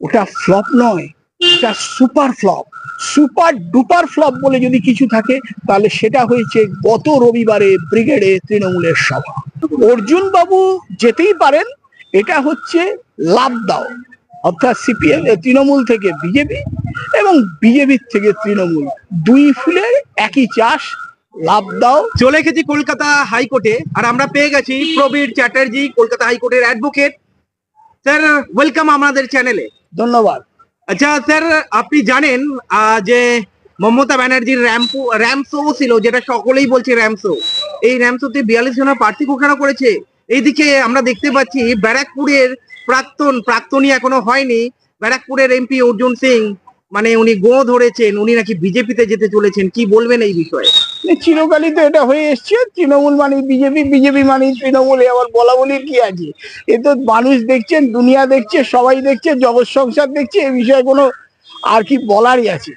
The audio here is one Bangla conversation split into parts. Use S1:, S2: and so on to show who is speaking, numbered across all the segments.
S1: ওটা ফ্লপ নয়, ওটা super flop super duper flop বলে যদি কিছু থাকে, তাহলে সেটা হয়েছে গত রবিবারে ব্রিগেডে তৃণমূলের সভা। অর্জুন বাবু যেতেই পারেন, এটা হচ্ছে লাভ দাও। অর্থাৎ সিপিএম তৃণমূল থেকে বিজেপি এবং বিজেপির থেকে তৃণমূল। দুই ফুলের একই চাষ, লাভ দাও।
S2: চলে গেছি কলকাতা হাইকোর্টে, আর আমরা পেয়ে গেছি প্রবীর চ্যাটার্জি, কলকাতা হাইকোর্টের অ্যাডভোকেট। স্যার ওয়েলকাম আমাদের চ্যানেলে
S1: ধন্যবাদ।
S2: আচ্ছা স্যার, আপনি জানেন যে মমতা ব্যানার্জির র্যাম্পো র্যাম শো ছিল, যেটা সকলেই বলছে র্যাম শো। এই র্যাম শোতে বিয়াল্লিশ জনের প্রার্থী ঘোষণা করেছে। এইদিকে আমরা দেখতে পাচ্ছি, ব্যারাকপুরের প্রাক্তন, প্রাক্তনী এখনও হয়নি। ব্যারাকপুরের এমপি অর্জুন সিং মানে উনি গো ধরেছেন, উনি নাকি বিজেপিতে যেতে চলেছেন, কি বলবেন এই বিষয়ে?
S1: চিরকালই তো এটা হয়ে এসছে, তৃণমূল মানে বিজেপি বিজেপি মানে তৃণমূল আবার বলা বলির কি আছে? এ তো মানুষ দেখছেন, দুনিয়া দেখছে, সবাই দেখছে, জগৎ সংসার দেখছে, এ বিষয়ে কোনো আর কি বলারই আছে।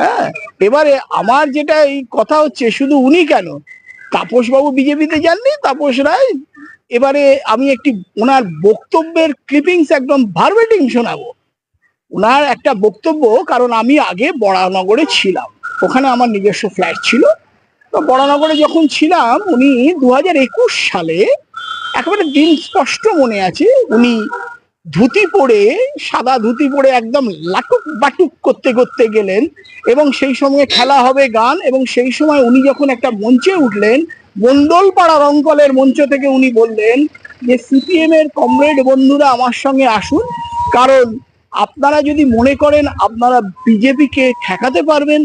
S1: হ্যাঁ এবারে আমার যেটা এই কথা হচ্ছে, শুধু উনি কেন? তাপস বাবু বিজেপিতে যাননি, তাপস রায়? এবারে আমি একটি ওনার বক্তব্যের ক্লিপিংস একদম ভার্বেটিং শোনাবো। ওনার একটা বক্তব্য, কারণ আমি আগে বড়ানগরে ছিলাম। ওখানে আমার নিজস্ব ফ্ল্যাট ছিল। তো বড়নগরে যখন ছিলাম, উনি দু একুশ সালে একেবারে দিন স্পষ্ট মনে আছে, উনি ধুতি পরে, সাদা ধুতি পরে একদম লাটুক বাটুক করতে করতে গেলেন এবং সেই সময় খেলা হবে গান এবং সেই সময় উনি যখন একটা মঞ্চে উঠলেন মন্ডলপাড়া রঙ্কলের মঞ্চ থেকে উনি বললেন যে, সিপিএম এর কমরেড বন্ধুরা আমার সঙ্গে আসুন, কারণ আপনারা যদি মনে করেন আপনারা বিজেপিকে ঠেকাতে পারবেন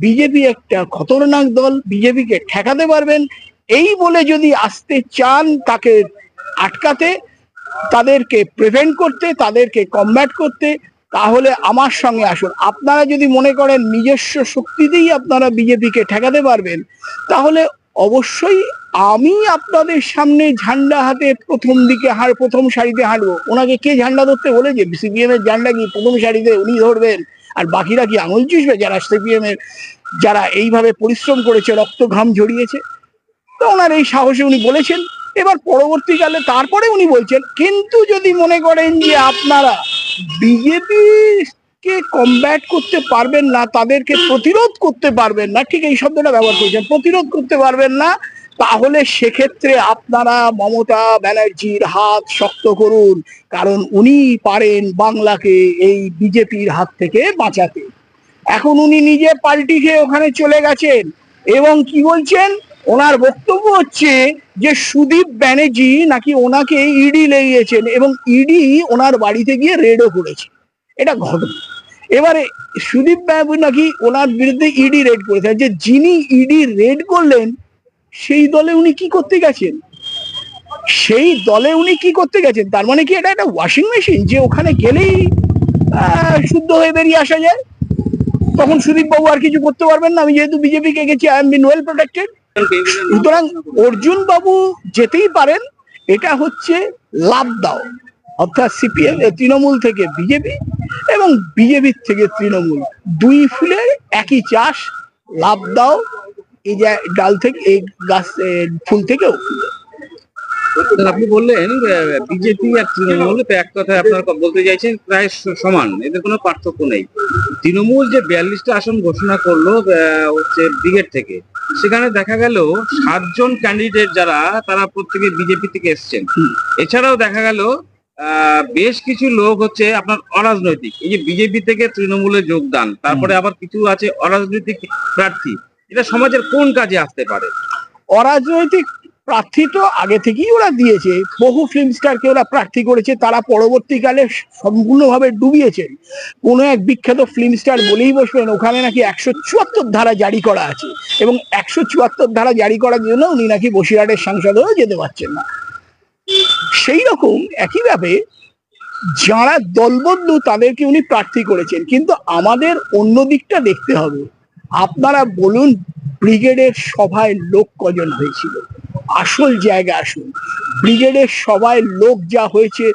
S1: বিজেপি একটা খতরনাক দল, বিজেপিকে ঠেকাতে পারবেন। এই বলে যদি আসতে চান তাকে আটকাতে, তাদেরকে প্রিভেন্ট করতে, তাদেরকে কমব্যাট করতে, তাহলে আমার সঙ্গে আসুন। আপনারা যদি মনে করেন নিজস্ব শক্তিতেই আপনারা বিজেপিকে ঠেকাতে পারবেন, তাহলে অবশ্যই আমি আপনাদের সামনে ঝান্ডা হাতে প্রথম দিকে হার, প্রথম সারিতে হাঁটবো ওনাকে কে ঝান্ডা ধরতে বলেছে? সিপিএম এর ঝান্ডা কি প্রথম সারিতে উনি ধরবেন? আর বাকিরা কি আঙুল চুষবে যারা সিপিএম এর, যারা এইভাবে পরিশ্রম করেছে রক্ত ঘাম ঝরিয়েছে? তো ওনার এই সাহসে উনি বলেছেন। এবার পরবর্তীকালে তারপরে উনি বলছেন, কিন্তু যদি মনে করেন যে আপনারা বিজেপি কে কমব্যাট করতে পারবেন না, তাদেরকে প্রতিরোধ করতে পারবেন না, ঠিক এই শব্দটা ব্যবহার করেছেন, প্রতিরোধ করতে পারবেন না তাহলে সেক্ষেত্রে আপনারা মমতা ব্যানার্জির হাত শক্ত করুন, কারণ উনি পারেন বাংলাকে এই বিজেপির হাত থেকে বাঁচাতে। এখন উনি নিজে পাল্টি খেয়ে ওখানে চলে গেছেন, এবং কি বলছেন? ওনার বক্তব্য হচ্ছে যে সুদীপ ব্যানার্জি নাকি ওনাকে ইডি লেগিয়েছেন, এবং ইডি ওনার বাড়িতে গিয়ে রেডও করেছে। এটা ঘটনা। এবারে সুদীপ বাবু নাকি ওনার বিরুদ্ধে ইডি রেড করেছেন যে যিনি ইডি রেড করলেন সেই দলে উনি কি করতে গেছেন? সেই দলে উনি কি করতে গেছেন? তার মানে কি এটা একটা ওয়াশিং মেশিন যে ওখানে গেলেই শুদ্ধ হয়ে বেরিয়ে আসা যায়? তখন সুদীপ বাবু আর কিছু করতে পারবেন না। আমি যেহেতু বিজেপি কে গেছি I am been well protected সুতরাং অর্জুন বাবু যেতেই পারেন, এটা হচ্ছে লাভ দাও। অর্থাৎ সিপিএম তৃণমূল থেকে বিজেপি এবং বিজেপির থেকে তৃণমূল। দুই ফুলের একই চাষ, লাভ দাও। এই যে ডাল থেকে এই গাছ ফুল থেকেও?
S3: আপনি বললেন বিজেপি আর তৃণমূল তো এক কথায় আপনারা বলতে চাইছেন প্রায় সমান। এদের কোনো পার্থক্য নেই। তৃণমূল যে বিয়াল্লিশটা আসন ঘোষণা করল হচ্ছে ব্রিগেড থেকে সেখানে দেখা গেল সাতজন ক্যান্ডিডেট যারা তারা প্রত্যেকে বিজেপি থেকে এসছেন। এছাড়াও দেখা গেল আহ, বেশ কিছু লোক হচ্ছে আপনার অরাজনৈতিক। এই যে বিজেপি থেকে তৃণমূলে যোগদান তারপরে আবার কিছু আছে অরাজনৈতিক প্রার্থী। এটা সমাজের কোন কাজে আসতে পারে?
S1: অরাজনৈতিক প্রার্থী তো আগে থেকেই ওরা দিয়েছে। বহু ফিল্ম স্টারকে ওরা প্রার্থী করেছে, তারা পরবর্তীকালে সম্পূর্ণভাবে ডুবিয়েছেন কোনো এক বিখ্যাত ফিল্ম স্টার বলেই বসবেন, ওখানে নাকি একশো চুয়াত্তর ধারা জারি করা আছে। এবং একশো চুয়াত্তর ধারা জারি করার জন্য উনি নাকি বসিরহাটের সাংসদ হয়েও যেতে পারছেন না। সেই রকম একইভাবে যারা দলবদ্ধ তাদেরকে উনি প্রার্থী করেছেন। কিন্তু আমাদের অন্য দিকটা দেখতে হবে। আপনারা বলুন, ব্রিগেডের সভায় লোক কজন হয়েছিল? আসল জায়গা আসুন। ব্রিগেডের সভায় লোক যা হয়েছে,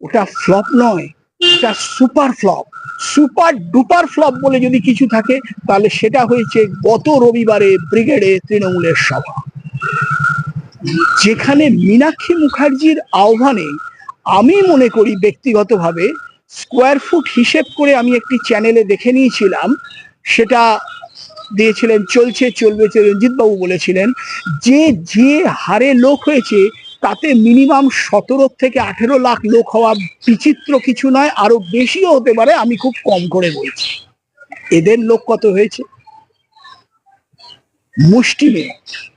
S1: ওটা ফ্লপ নয় এটা super flop. Super duper flop বলে যদি কিছু থাকে, তাহলে সেটা হয়েছে গত রবিবারে ব্রিগেডে তৃণমূলের সভা। যেখানে মীনাক্ষী মুখার্জির আহ্বানে আমি মনে করি ব্যক্তিগতভাবে, স্কোয়ার ফুট হিসেব করে আমি একটি চ্যানেলে দেখে নিয়েছিলাম, সেটা দিয়েছিলেন চলছে চলবে রঞ্জিত বাবু বলেছিলেন যে যে হারে লোক হয়েছে তাতে মিনিমাম সতেরো থেকে আঠেরো লাখ লোক হওয়া বিচিত্র কিছু নয় আরও বেশিও হতে পারে আমি খুব কম করে বলছি। এদের লোক কত হয়েছে? মুষ্টিমে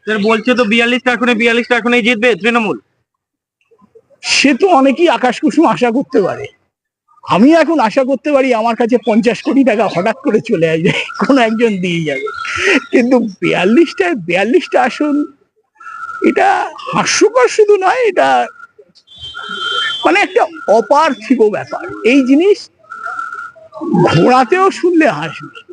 S2: স্যার বলছে তো বিয়াল্লিশটা এখনই বিয়াল্লিশটা এখনই জিতবে তৃণমূল।
S1: সে তো অনেকেই আকাশ কুসুম আশা করতে পারে। আমি এখন আশা করতে পারি আমার কাছে পঞ্চাশ কোটি টাকা হঠাৎ করে চলে আসবে, কোনো একজন দিয়ে যাবে। কিন্তু বিয়াল্লিশটায় বিয়াল্লিশটা আসুন, এটা হাস্যকর শুধু নয়, এটা মানে একটা অপার্থিব ব্যাপার। এই জিনিস ঘোড়াতেও শুনলে হাসবে।